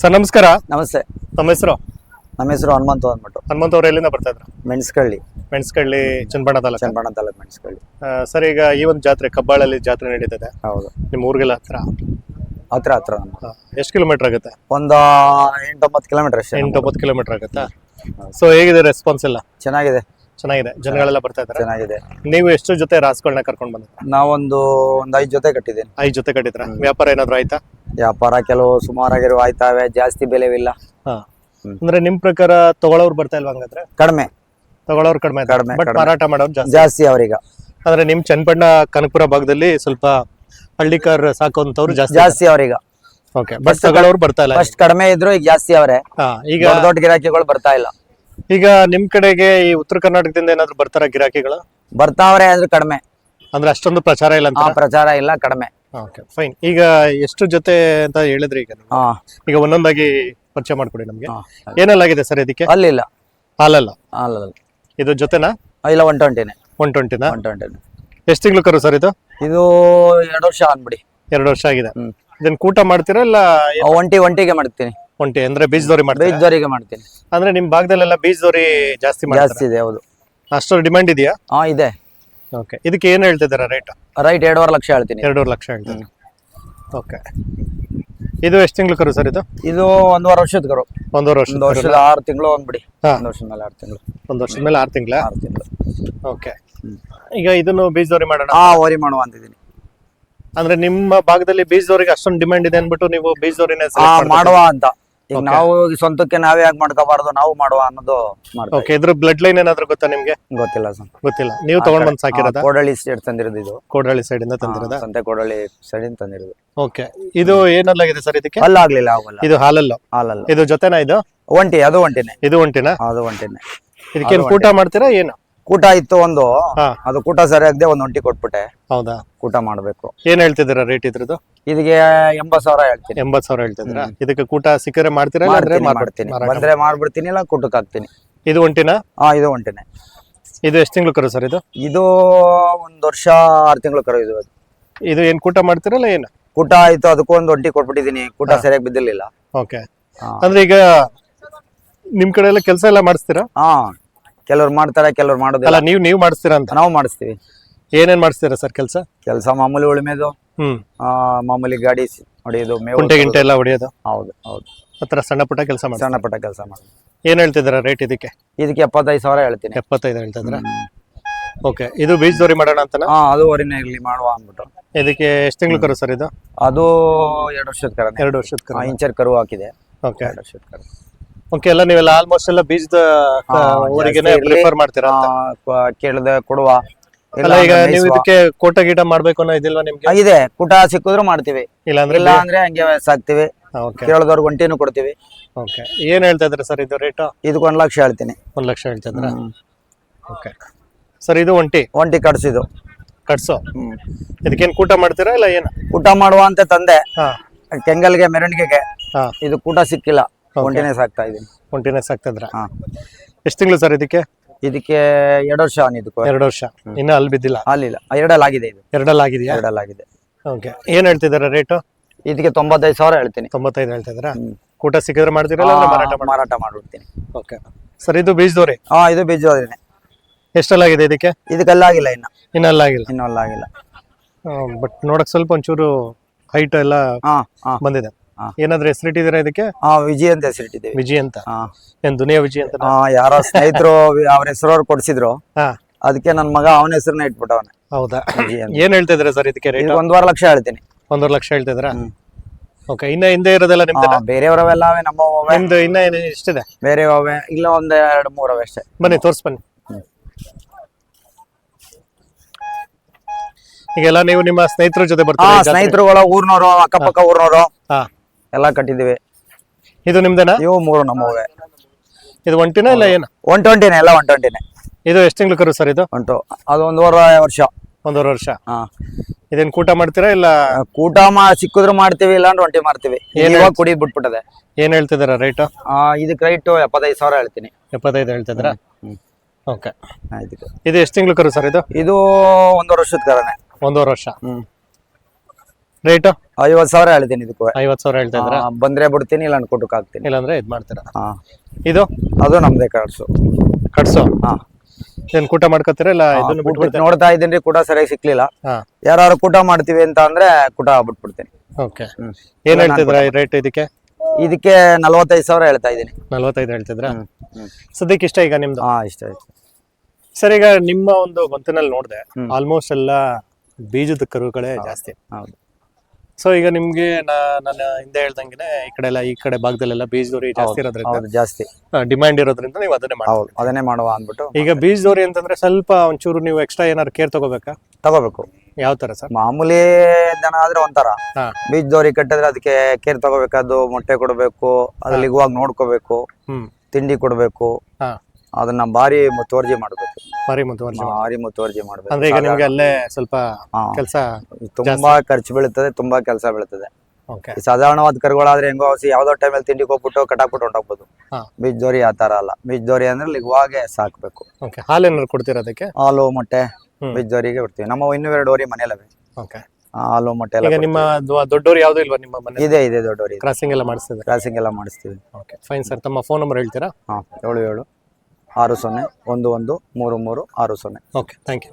Sir ನಮಸ್ಕಾರ. ನಮಸ್ತೆ. ತಮ್ಮ ಹೆಸರು? ನಮ್ಮ ಹೆಸರು ಹನುಮಂತು ಅಂದ್ಬಿಟ್ಟು. ಹನುಮಂತ ಅವರು ಎಲ್ಲಿಂದ ಬರ್ತಾ ಇದ್ರು? ಮೆಣಸ್ಕಳ್ಳಿ. ಮೆಣಸ್ಕಳ್ಳಿ ಚನ್ನಬಣ್ಣ ತಾಲೂಕು? ಚನ್ನಬಣ್ಣ ತಾಲೂಕು ಮೆಣಸ್ಕಳ್ಳಿ. ಸರ್ ಈಗ ಈ ಒಂದು ಜಾತ್ರೆ ಕಬ್ಬಾಳಲ್ಲಿ ಜಾತ್ರೆ ನಡೀತದೆ. ಹೌದು. ನಿಮ್ಮ ಊರಿಗೆಲ್ಲ ಹತ್ರ? ಹತ್ರ ಹತ್ರ ನಮ್ಮ ಎಷ್ಟು ಕಿಲೋಮೀಟರ್ ಆಗುತ್ತೆ? ಒಂದು ಎಂಟೊಂಬತ್ತು ಕಿಲೋಮೀಟರ್ ಅಷ್ಟೇ ಎಂಟು ಒಂಬತ್ತು ಕಿಲೋಮೀಟರ್ ಆಗುತ್ತಾ? ಸೊ ಹೇಗಿದೆ ರೆಸ್ಪಾನ್ಸ್ ಎಲ್ಲ? ಚೆನ್ನಾಗಿದೆ. ಚೆನ್ನಾಗಿದೆ. ಜನಗಳೆಲ್ಲ ಬರ್ತಾ ಇದ್ದಾರೆ. ಚೆನ್ನಾಗಿದೆ. ನೀವು ಎಷ್ಟು ಜೊತೆ ರಾಸುಗಳನ್ನ ಕರ್ಕೊಂಡು ಬಂದಿದ್ರ? ನಾವೊಂದು ಒಂದು ಐದು ಜೊತೆ ಕಟ್ಟಿದ್ದೀನಿ. ಐದು ಜೊತೆ ಕಟ್ಟಿದ್ರ ವ್ಯಾಪಾರ ಏನಾದ್ರು ಆಯ್ತಾ? ವ್ಯಾಪಾರ ಕೆಲವು ಸುಮಾರಾಗಿರುವ ಆಯ್ತಾವೆ ಜಾಸ್ತಿ ಬೆಲೆವಿಲ್ಲ. ಹಾ. ಅಂದ್ರೆ ನಿಮ್ ಪ್ರಕಾರ ತಗೊಳ್ಳೋರು ಬರ್ತಾ ಇಲ್ವಾ ಹಂಗಾದ್ರೆ? ಕಡಿಮೆ. ತಗೊಳ್ಳೋರು ಕಡಿಮೆ ಕಡಿಮೆ, ಬಟ್ ಮಾರಾಟ ಮಾಡೋರು ಜಾಸ್ತಿ. ಜಾಸ್ತಿ ಅವ್ರೀಗ. ಅಂದ್ರೆ ನಿಮ್ ಚನ್ನಪಣ್ಣ ಕನಕಪುರ ಭಾಗದಲ್ಲಿ ಸ್ವಲ್ಪ ಹಳ್ಳಿಕಾರ ಸಾಕುವಂತವ್ರು ಜಾಸ್ತಿ ಜಾಸ್ತಿ ಅವ್ರೀಗ. ಓಕೆ ಬಟ್ ತಗೊಳ್ಳೋರು ಬರ್ತಾ ಇಲ್ಲ ಫಸ್ಟ್ ಕಡಿಮೆ ಇದ್ರು ಈಗ ಜಾಸ್ತಿ ಅವರೇ. ಹಾ ಈಗ ದೊಡ್ಡ ದೊಡ್ಡ ಗಿರಾಕಿಗಳು ಬರ್ತಾ ಇಲ್ಲ. ಈಗ ನಿಮ್ ಕಡೆಗೆ ಈ ಉತ್ತರ ಕರ್ನಾಟಕದಿಂದ ಏನಾದ್ರು ಬರ್ತಾರ ಗಿರಾಕಿಗಳು? ಬರ್ತಾವ್ರೆ ಅಂದ್ರೆ ಕಡಿಮೆ. ಅಂದ್ರೆ ಅಷ್ಟೊಂದು ಪ್ರಚಾರ ಇಲ್ಲ ಅಂತ ಪ್ರಚಾರ ಇಲ್ಲ ಕಡಿಮೆ. ಫೈನ್ ಈಗ ಎಷ್ಟು ಜೊತೆ ಅಂತ ಹೇಳಿದ್ರಿ ಈಗ ನೀವು? ಹಾ ಈಗ ಒಂದೊಂದಾಗಿ ಪರಿಚಯ ಮಾಡ್ಕೊಡಿ ನಮ್ಗೆ. ಹಾ. ಏನೆಲ್ಲಾಗಿದೆ ಸರ್ ಇದಕ್ಕೆ? ಅಲ್ಲಿಲ್ಲ. ಹಾಲಲ್ಲ? ಅಲ್ಲಲ್ಲ ಇದು ಜೊತೆನಾ? ಇಲ್ಲ ಒನ್ ಟ್ವೆಂಟಿನೇ ಒನ್ ಟ್ವೆಂಟಿನ ಒನ್ ಟ್ವೆಂಟಿನೇ ಎಷ್ಟು ತಿಂಗಳು ಕರು ಸರ್ ಇದು? ಇದು ಎರಡು ವರ್ಷ ಅನ್ಬಿಡಿ ಎರಡು ವರ್ಷ ಆಗಿದೆ. ಹ್ಮ್. ಇದನ್ನ ಕೂಟ ಮಾಡ್ತೀರಾ ಇಲ್ಲ ಆ, ಒಂಟಿ ಒಂಟಿಗೆ ಮಾಡ್ತೀನಿ. ಒಂಟಿ ಅಂದ್ರೆ ಬೀಜದೋರಿ ಮಾಡ್ತೀರಾ? ಬೀಜದವರಿಗೆ ಮಾಡ್ತೀನಿ. ಅಂದ್ರೆ ನಿಮ್ ಭಾಗದಲ್ಲೆಲ್ಲ ಬೀಜದೋರಿ ಜಾಸ್ತಿ ಮಾಡ್ತಾರೆ? ಜಾಸ್ತಿ ಇದೆ ಹೌದು. ಅಷ್ಟು ಡಿಮ್ಯಾಂಡ್ ಇದೆಯಾ? ಹಾ ಇದೆ. ಓಕೆ ಇದಕ್ಕೆ ಏನ್ ಹೇಳ್ತಿದ್ದಾರೆ ರೇಟ್ ರೈಟ್ ಎರಡೂವರೆ ಲಕ್ಷ ಹೇಳ್ತೀನಿ. ಎರಡೂವರೆ ಲಕ್ಷ ಹೇಳ್ತೀನಿ ಓಕೆ ಇದು ಎಷ್ಟು ತಿಂಗಳು ಕರು ಸರ್ ಇದು? ಇದು ಒಂದೂವರೆ ವರ್ಷದ ಕರು. ಒಂದೂವರೆ ವರ್ಷ ಒಂದು ವರ್ಷದ ಆರು ತಿಂಗಳು ಅಂದ್ಬಿಡಿ ಹಾ. ಒಂದು ವರ್ಷದ ಮೇಲೆ ಆರು ತಿಂಗಳು. ಒಂದು ವರ್ಷದ ಮೇಲೆ ಆರು ತಿಂಗಳ? ಆರು ತಿಂಗಳು. ಓಕೆ ಈಗ ಇದನ್ನು ಬೀಜದೋರಿ ಮಾಡೋಣ. ಹಾ ಓರಿ ಮಾಡುವ ಅಂತಿದ್ದೀನಿ. ಅಂದ್ರೆ ನಿಮ್ಮ ಭಾಗದಲ್ಲಿ ಬೀಜದವರಿಗೆ ಅಷ್ಟೊಂದು ಡಿಮ್ಯಾಂಡ್ ಇದೆ ಅಂದ್ಬಿಟ್ಟು ನೀವು ಬೀಜದವರಿನೇ ಹಾ ಮಾಡುವ ಅಂತ. ಈಗ ನಾವು ಸ್ವಂತಕ್ಕೆ ನಾವೇ ಯಾಕೆ ಮಾಡ್ಕೋಬಾರ್ದು ನಾವು ಮಾಡುವ ಅನ್ನೋದು ಮಾಡ್ತೀವಿ ಓಕೆ ಇದ್ರ ಬ್ಲಡ್ ಲೈನ್ ಏನಾದ್ರು ಗೊತ್ತಾ ನಿಮ್ಗೆ? ಗೊತ್ತಿಲ್ಲ ಸರ್. ಗೊತ್ತಿಲ್ಲ. ನೀವು ತಗೊಂಡ್ ಬಂದ್ ಸಾಕಿರೋದ? ಕೋಡಳ್ಳಿ ಸೈಡ್ ತಂದಿರೋದು ಇದು. ಕೋಡಳ್ಳಿ ಸೈಡ್ ಇಂದ ತಂದಿರೋದ? ಸಂತೆ ಕೋಡಳ್ಳಿ ಇಂದ ತಂದಿರೋದು. ಓಕೆ ಇದು ಏನಲ್ಲಾಗಿದೆ ಸರ್ ಇದಕ್ಕೆ? ಅಲ್ಲಾಗ್ಲಿಲ್ಲ ಆಗಲ್ಲ. ಇದು ಹಾಲಲ್ಲ? ಹಾಲಲ್ಲ. ಇದು ಜೊತೆನಾ ಇದು? ಒಂಟಿ ಅದು ಒಂಟಿನೇ. ಇದು ಒಂಟಿನಾ? ಅದು ಒಂಟಿನೇ. ಇದಕ್ಕೇನು ಊಟ ಮಾಡ್ತೀರಾ ಏನು? ಕೂಟ ಇತ್ತು ಒಂದು. ಹಾ. ಅದು ಕೂಟ ಸರಿಯಾಗದೆ ಒಂದ್ ಒಂಟಿ ಕೊಟ್ಬಿಟ್ಟೆ. ಹೌದಾ? ಕೂಟ ಮಾಡ್ಬೇಕು. ಏನ್ ಹೇಳ್ತಿದ್ದೀರಾ ರೇಟ್ ಇದ್ರದ್ದು? ಇದಕ್ಕೆ ಎಂಬತ್ ಸಾವಿರ ಹೇಳ್ತೀನಿ. ಎಂಬತ್ ಸಾವಿರ ಹೇಳ್ತಿದ್ದೀರಾ? ಇದಕ್ಕೆ ಕೂಟ ಸಿಕ್ಕರೆ ಮಾಡ್ತೀರಾ ಇಲ್ಲ ಅಂದ್ರೆ ಮಾಡ್ಬಿಡ್ತೀನಿ ಮಾರ್ಬಿಡ್- ಮಾಡ್ತೀನಿ. ಮಾರಾಟ ಬಂದ್ರೆ ಮಾಡ್ಬಿಡ್ತೀನಿ ಇಲ್ಲ ಕೂಟಕ್ಕೆ ಹಾಕ್ತೀನಿ. ಇದು ಒಂಟಿನ? ಹಾ ಇದು ಒಂಟಿನೇ. ಇದು ಎಷ್ಟು ತಿಂಗಳು ಕರು ಸರ್ ಇದು? ಇದು ಒಂದ್ ವರ್ಷ ಆರು ತಿಂಗಳು ಕರು ಇದು. ಇದು ಏನ್ ಕೂಟ ಮಾಡ್ತೀರಲ್ಲ ಏನ್ ಏನು? ಕೂಟ ಆಯ್ತು ಅದಕ್ಕೂ ಒಂದ್ ಒಂಟಿ ಕೊಟ್ಬಿಟ್ಟಿದೀನಿ ಕೂಟ ಸರಿಯಾಗಿ ಬಿದ್ದಿರ್ಲಿಲ್ಲ. ಓಕೆ. ಹಾ. ಅಂದ್ರೆ ಈಗ ನಿಮ್ ಕಡೆ ಎಲ್ಲ ಕೆಲಸ ಎಲ್ಲ ಮಾಡಿಸ್ತೀರಾ? ಹಾ. ಕೆಲವ್ರು ಮಾಡ್ತಾರೆ ಕೆಲವ್ರು ಮಾಡೋದಿಲ್ಲ. ಅಲ್ಲ ನೀವು ನೀವು ಮಾಡಿಸ್ತೀರಾ ಅಂತ? ನಾವು ಮಾಡಿಸ್ತೀವಿ. ಏನೇನ್ ಮಾಡಿಸ್ತೀರಾ ಸರ್ ಕೆಲಸ? ಕೆಲಸ ಮಾಮೂಲಿ ಉಳಿಮೆದು ಹ್ಮ್. ಆ, ಮಾಮೂಲಿ ಗಾಡಿ ಸಿ- ಹೊಡೆಯೋದು ಮೇವು ಕುಂಟೆ ಗಿಂಟೆ ಎಲ್ಲ ಹೊಡೆಯೋದು? ಹೌದು ಹೌದು. ಹತ್ರ ಸಣ್ಣ ಪುಟ್ಟ ಕೆಲಸ ಮಾಡಿ ಸಣ್ಣ ಪುಟ್ಟ ಕೆಲಸ ಮಾಡೋದು ಏನ್ ಹೇಳ್ತಿದ್ದೀರಾ ರೇಟ್ ಇದಕ್ಕೆ? ಇದಕ್ಕೆ ಎಪ್ಪತ್ತೈದು ಸಾವಿರ ಹೇಳ್ತೀನಿ. ಎಪ್ಪತ್ತೈದು ಹೇಳ್ತಿದ್ರ ಓಕೆ ಇದು ಬೀಜದೋರಿ ಮಾಡೋಣ ಅಂತ ಹಾ ಅದು ಹೊರಿನೇ ಇರ್ಲಿ ಮಾಡುವ ಅಂದ್ಬಿಟ್ಟು. ಇದಕ್ಕೆ ಎಷ್ಟು ತಿಂಗಳು ಕರು ಸರ್ ಇದು? ಅದು ಎರಡು ವರ್ಷದ ಕರ. ಎರಡು ವರ್ಷದ ಕರು. ಇಂಚರ್ ಕರು ಹಾಕಿದೆ. ಓಕೆ. ಎರಡು ವರ್ಷದ ಕರು. ಓಕೆ ಎಲ್ಲ ನೀವೆಲ್ಲ ಆಲ್ಮೋಸ್ಟ್ ಎಲ್ಲ ಬೀಜದ ಊರಿಗೆನೆ ಪ್ರಿಫರ್ ಮಾಡ್ತೀರಾ ಅಂತ? ಆ, ಕೊಡುವ. ಇಲ್ಲ ಅಲ್ಲ ಈಗ ಅಂದ್ರೆ ನೀವು. ಇದಕ್ಕೆ ಕೋಟ ಗೀಟ ಮಾಡ್ಬೇಕು ಅನ್ನೋ ಇದಿಲ್ವಾ ನಿಮ್ಗೆ? ಆ, ಇದೆ. ಕೂಟ ಸಿಕ್ಕಿದ್ರು ಮಾಡ್ತೀವಿ. ಇಲ್ಲ ಅಂದ್ರೆ ಇಲ್ಲ ಅಂದ್ರೆ ಹಂಗೆ ಸಾಕ್ತಿವಿ. ಓಕೆ ಕೇಳದವ್ರಿಗೆ ಒಂಟಿನೂ ಕೊಡ್ತೀವಿ. ಓಕೆ ಏನ್ ಹೇಳ್ತಾ ಇದ್ರಿ ಸರ್ ಇದು ರೇಟ್ ಇದಕ್ಕೆ ಒಂದ್ ಲಕ್ಷ ಹೇಳ್ತೀನಿ. ಒಂದ್ ಲಕ್ಷ ಹೇಳ್ತಾ ಇದ್ರ? ಓಕೆ ಸರ್ ಇದು ಒಂಟಿ? ಒಂಟಿ ಕಡ್ಸಿದು ಕಟ್ಸೋ? ಹ್ಮ್. ಇದಕ್ಕೇನ್ ಕೂಟ ಮಾಡ್ತೀರಾ ಇಲ್ಲ ಏನು? ಊಟ ಮಾಡುವ ಅಂತ ತಂದೆ. ಹಾ. ಕೆಂಗಲ್ಗೆ ಮೆರವಣಿಗೆಗೆ. ಹಾ. ಇದು ಕೂಟ ಸಿಕ್ಕಿಲ್ಲ. ಒಂಟಿನೇ ಸಾಕ್ತಾ ಇದೀನಿ ಒಂಟಿನೇ ಸಾಕ್ತಿದ್ರ ಹಾ. ಎಷ್ಟು ತಿಂಗಳು ಸರ್ ಇದಕ್ಕೆ? ಇದಕ್ಕೆ ಎರಡು ವರ್ಷ ಇದಕ್ಕೂ ಎರಡು ವರ್ಷ. ಇನ್ನ ಅಲ್ಲಿ ಬಿದ್ದಿಲ್ಲ? ಅಲ್ಲಿಲ್ಲ. ಎರಡಲ್ಲಿ ಆಗಿದೆ ಇದು. ಎರಡಲ್ಲಿ ಎರಡಲ್ಲಾಗಿದೆ. ಎರಡಲ್ಲಿ ಆಗಿದೆ ಓಕೆ ಏನ್ ಹೇಳ್ತಿದಾರೆ ರೇಟು ಇದಕ್ಕೆ ತೊಂಬತ್ತೈದು ಸಾವಿರ ಹೇಳ್ತೀನಿ. ತೊಂಬತ್ತೈದು ಹೇಳ್ತಾ ಇದ್ದೀರಾ ಕೂಟ ಸಿಕ್ಕಿದ್ರೆ ಮಾಡ್ತೀರಲ್ಲ ಮಾರಾಟ ಆ, ಮಾರಾಟ ಮಾಡ್ಬಿಡ್ತೀನಿ. ಓಕೆ ಸರ್ ಇದು ಬೀಜದೋರಿ? ಹಾ ಇದು ಬೀಜೋದ್ರೇನೆ. ಎಷ್ಟಲ್ಲಾಗಿದೆ ಇದಕ್ಕೆ? ಇದಕ್ಕೆಲ್ಲ ಆಗಿಲ್ಲ ಇನ್ನ. ಇನ್ನಲ್ಲಾಗಿಲ್ಲ? ಇನ್ನೂ ಅಲ್ಲ ಆಗಿಲ್ಲ ಬಟ್ ನೋಡಕ್ ಸ್ವಲ್ಪ ಒಂಚೂರು ಹೈಟ್ ಎಲ್ಲ ಹಾ ಹಾ. ಬಂದಿದೆ. ಏನಾದ್ರೂ ಹೆಸರಿಟ್ಟಿದ್ದೀರಾ ಇದಕ್ಕೆ? ಹಾ ವಿಜಯ್ ಅಂತ ಹೆಸರಿಟ್ಟಿದ್ದೀವಿ ವಿಜಯ್ ಅಂತ? ಹಾ. ಏನ್ ದುನಿಯಾ ವಿಜಯ್ ಅಂತ? ಹಾ, ಯಾರೋ ಸ್ನೇಹಿತರು ಅವ್ರ ಹೆಸರವ್ರು ಕೊಡ್ಸಿದ್ರು. ಹಾ. ಅದಕ್ಕೆ ನನ್ನ ಮಗ ಅವನ ಹೆಸರನ್ನ ಇಟ್ಬಿಟ್ಟವನೆ. ಹೌದಾ? ವಿಜಯ್ ಅಂತ. ಏನ್ ಹೇಳ್ತಾ ಇದ್ದೀರಾ ಸರ್ ಇದಕ್ಕೆ ರೇಟ್ ಒಂದೂವರೆ ಲಕ್ಷ ಹೇಳ್ತೀನಿ. ಒಂದೂವರೆ ಲಕ್ಷ ಹೇಳ್ತಾ ಇದ್ದೀರಾ ಹ್ಮ್. ಓಕೆ ಇನ್ನ ಹಿಂದೆ ಇರೋದೆಲ್ಲ ನಿಮ್ದು ಆ, ಬೇರೆಯವರವೆಲ್ಲ ಅವೆ ನಮ್ಮ ಅವೆ ನಿಮ್ದು ಇನ್ನ ಏನ್ ಎಷ್ಟಿದೆ ಬೇರೆ ಅವೆ ಇಲ್ಲ ಒಂದ್ ಎರಡು ಮೂರು ಅವೆ ಅಷ್ಟೇ. ಬನ್ನಿ ತೋರ್ಸ್ ಬನ್ನಿ. ಈಗೆಲ್ಲ ನೀವು ನಿಮ್ಮ ಸ್ನೇಹಿತರ ಜೊತೆ ಹಾ ಬರ್ತೀರಾ? ಸ್ನೇಹಿತರುಗಳು ಊರ್ನವರು ಅಕ್ಕಪಕ್ಕ ಊರ್ನವರು ಹಾ. ಎಲ್ಲ ಕಟ್ಟಿದ್ದೀವಿ. ಇದು ನಿಮ್ದೇನಾ? ಇವು ಮೂರು ನಮ್ಮವೆ. ಇದು ಒಂಟಿನ ಇಲ್ಲ ಏನು? ಒನ್ ಟ್ವೆಂಟಿನೇ ಎಲ್ಲ ಒನ್ ಟ್ವೆಂಟಿನೇ ಇದು ಎಷ್ಟು ತಿಂಗಳು ಕರು ಸರ್ ಇದು? ಉಂಟು. ಅದು ಒಂದೂವರೆ ವರ್ಷ. ಒಂದೂವರೆ ವರ್ಷ. ಹಾಂ. ಇದೇನು ಕೂಟ ಮಾಡ್ತೀರಾ ಇಲ್ಲ? ಕೂಟ ಮಾ ಸಿಕ್ಕಿದ್ರು ಮಾಡ್ತೀವಿ ಇಲ್ಲ ಅಂದ್ರೆ ಒಂಟಿ ಮಾಡ್ತೀವಿ. ಏನ್ ಇವಾಗ ಕುಡಿ ಬಿಟ್ಬಿಟ್ಟದೆ. ಏನು ಹೇಳ್ತಿದ್ದೀರಾ ರೇಟು ಆ, ಇದಕ್ಕೆ ರೈಟು ಎಪ್ಪತ್ತೈದು ಸಾವಿರ ಹೇಳ್ತೀನಿ. ಎಪ್ಪತ್ತೈದು ಹೇಳ್ತಿದ್ದೀರಾ. ಓಕೆ. ಆಯ್ತು. ಇದು ಎಷ್ಟು ತಿಂಗಳು ಕರು ಸರ್ ಇದು? ಇದು ಒಂದೂವರೆ ವರ್ಷದ ಕರನೆ. ಒಂದೂವರೆ ವರ್ಷ. ಹ್ಞೂ ರೇಟು ಐವತ್ ಸಾವಿರ ಹೇಳ್ತೀನಿ ಇದಕ್ಕೂ. ಐವತ್ ಸಾವಿರ ಹೇಳ್ತಾ ಇದ್ರ ಬಂದ್ರೆ ಬಿಡ್ತೀನಿ ಇಲ್ಲ ಕೊಟ್ಟಕ್ಕೆ ಹಾಕ್ತೀನಿ. ಇಲ್ಲಾಂದ್ರೆ ಇದ್ ಮಾಡ್ತೀರಾ? ಹಾ. ಇದು? ಅದು ನಮ್ದೇ ಕಟ್ಸು ಕಟ್ಸು ಹಾ. ಏನ್ ಕೂಟ ಮಾಡ್ಕೋತೀರಾ ಇಲ್ಲ ಇದನ್ನ ಬಿಟ್ಬಿಡ್ತೀರಾ? ನೋಡ್ತಾ ಇದ್ದೀನಿ ಕೂಟ ಸರಿಯಾಗಿ ಸಿಕ್ಲಿಲ್ಲ. ಯಾರು ಕೂಟ ಮಾಡ್ತೀವಿ ಅಂತ ಅಂದ್ರೆ ಕೂಟ ಬಿಟ್ಬಿಡ್ತೀನಿ. ಓಕೆ. ಏನ್ ಹೇಳ್ತಿದ್ರ ರೇಟ್ ಇದಕ್ಕೆ? ಇದಕ್ಕೆ ನಲವತ್ತೈದು ಸಾವಿರ ಹೇಳ್ತಾ ಇದ್ದೀನಿ. ನಲ್ವತ್ತೈದು ಹೇಳ್ತಿದ್ರ. ಸದ್ಯಕ್ಕೆ ಇಷ್ಟ ಈಗ ನಿಮ್ದು? ಹಾ ಇಷ್ಟ ಆಯ್ತು ಸರ್ ಈಗ ನಿಮ್ಮ ಒಂದು ಗೊಂತಿನಲ್ಲಿ ನೋಡಿದೆ ಆಲ್ಮೋಸ್ಟ್ ಎಲ್ಲ ಬೀಜದ ಕರುಗಳೇ ಜಾಸ್ತಿ. ಹೌದು. ಸೊ ಈಗ ನಿಮ್ಗೆ ನಾ- ನಾನು ಹಿಂದೆ ಹೇಳ್ದಂಗೆ ಈ ಕಡೆ ಎಲ್ಲ ಈ ಕಡೆ ಭಾಗದಲ್ಲೆಲ್ಲ ಬೀಜದೋರಿ ಜಾಸ್ತಿ ಇರೋದ್ರಿಂದ ಹೌದು ಜಾಸ್ತಿ. ಡಿಮ್ಯಾಂಡ್ ಇರೋದ್ರಿಂದ ನೀವು ಅದನ್ನೇ ಮಾಡಿ ಹೌದು ಅದನ್ನೇ ಮಾಡುವ ಅಂದ್ಬಿಟ್ಟು ಈಗ ಬೀಜದೋರಿ ಅಂತಂದ್ರೆ ಸ್ವಲ್ಪ ಒಂಚೂರು ನೀವು ಎಕ್ಸ್ಟ್ರಾ ಏನಾದ್ರು ಕೇರ್ ತಗೋಬೇಕಾ? ತಗೋಬೇಕು. ಯಾವ ತರ ಸರ್? ಮಾಮೂಲಿ ದನ ಆದ್ರೆ ಒಂಥರ. ಹಾ. ಬೀಜ ದೋರಿ ಕಟ್ಟಿದ್ರೆ ಅದಕ್ಕೆ ಕೇರ್ ತಗೋಬೇಕಾದ್ದು ಮೊಟ್ಟೆ ಕೊಡಬೇಕು ಅದ್ರಲ್ಲಿ ಇಗುವಾಗ ನೋಡ್ಕೋಬೇಕು ಹ್ಮ್. ತಿಂಡಿ ಕೊಡಬೇಕು ಹಾ. ಅದನ್ನ ಭಾರಿ ತೋರ್ಜಿ ಮಾಡ್ಬೇಕು. ಮರಿ ಮುತುವರ್ಜಿ ಮಾರಿ ಮುತುವರ್ಜಿ ಮಾಡ್ಬೇಕು. ಅಂದ್ರೆ ಈಗ ನಿಮ್ಗೆ ಅಲ್ಲೇ ಸ್ವಲ್ಪ ಕೆಲಸ ತುಂಬಾ ಖರ್ಚು ಬೀಳುತ್ತದೆ ತುಂಬಾ ಕೆಲಸ ಬೀಳುತ್ತದೆ. ಸಾಧಾರಣವಾದ ಕರುಗಳಾದ್ರೆ ಹೆಂಗೋ ಹಸಿ ಯಾವ್ದೋ ಟೈಮಲ್ಲಿ ತಿಂಡಿ ಹೋಗ್ಬಿಟ್ಟು ಕಟಾಕ್ಬಿಟ್ಟು ಹೊಂಟೋಗ್ಬೋದು. ಬೀಜ್ ದೋರಿ ಆ ತರ ಅಲ್ಲ. ಬೀಜ್ ದೋರಿ ಅಂದ್ರೆ ಲಿಗುವಾಗೆ ಸಾಕ್ಬೇಕು. ಓಕೆ ಹಾಲು ಏನಾದ್ರು ಕೊಡ್ತೀರ ಅದಕ್ಕೆ? ಹಾಲು ಮೊಟ್ಟೆ ಬೀಜ್ ದೋರಿಗೆ ಬಿಡ್ತೀವಿ ನಮ್ಮ ಇನ್ನೂ ಎರಡು ಓರಿ ಮನೆಯಲ್ಲವೇ. ಓಕೆ ಹಾಲು ಮೊಟ್ಟೆ ಎಲ್ಲ ನಿಮ್ಮ ದೊಡ್ಡವರು ದೊಡ್ಡೋರು ಯಾವ್ದು ಇಲ್ವಾ ನಿಮ್ಮ ಮನೆ? ಇದೆ ಇದೆ ದೊಡ್ಡೋರಿ ಕ್ರಾಸಿಂಗ್ ಎಲ್ಲ ಮಾಡಿಸ್ತೀವಿ ಕ್ರಾಸಿಂಗ್ ಎಲ್ಲ ಮಾಡಿಸ್ತೀವಿ. ಓಕೆ ಫೈನ್ ಸರ್ ತಮ್ಮ ಫೋನ್ ನಂಬರ್ ಹೇಳ್ತೀರಾ? ಹಾ ಏಳು ಏಳು. ಆರು ಸೊನ್ನೆ ಒಂದು ಒಂದು ಮೂರು ಮೂರು ಆರು ಸೊನ್ನೆ. Okay thank you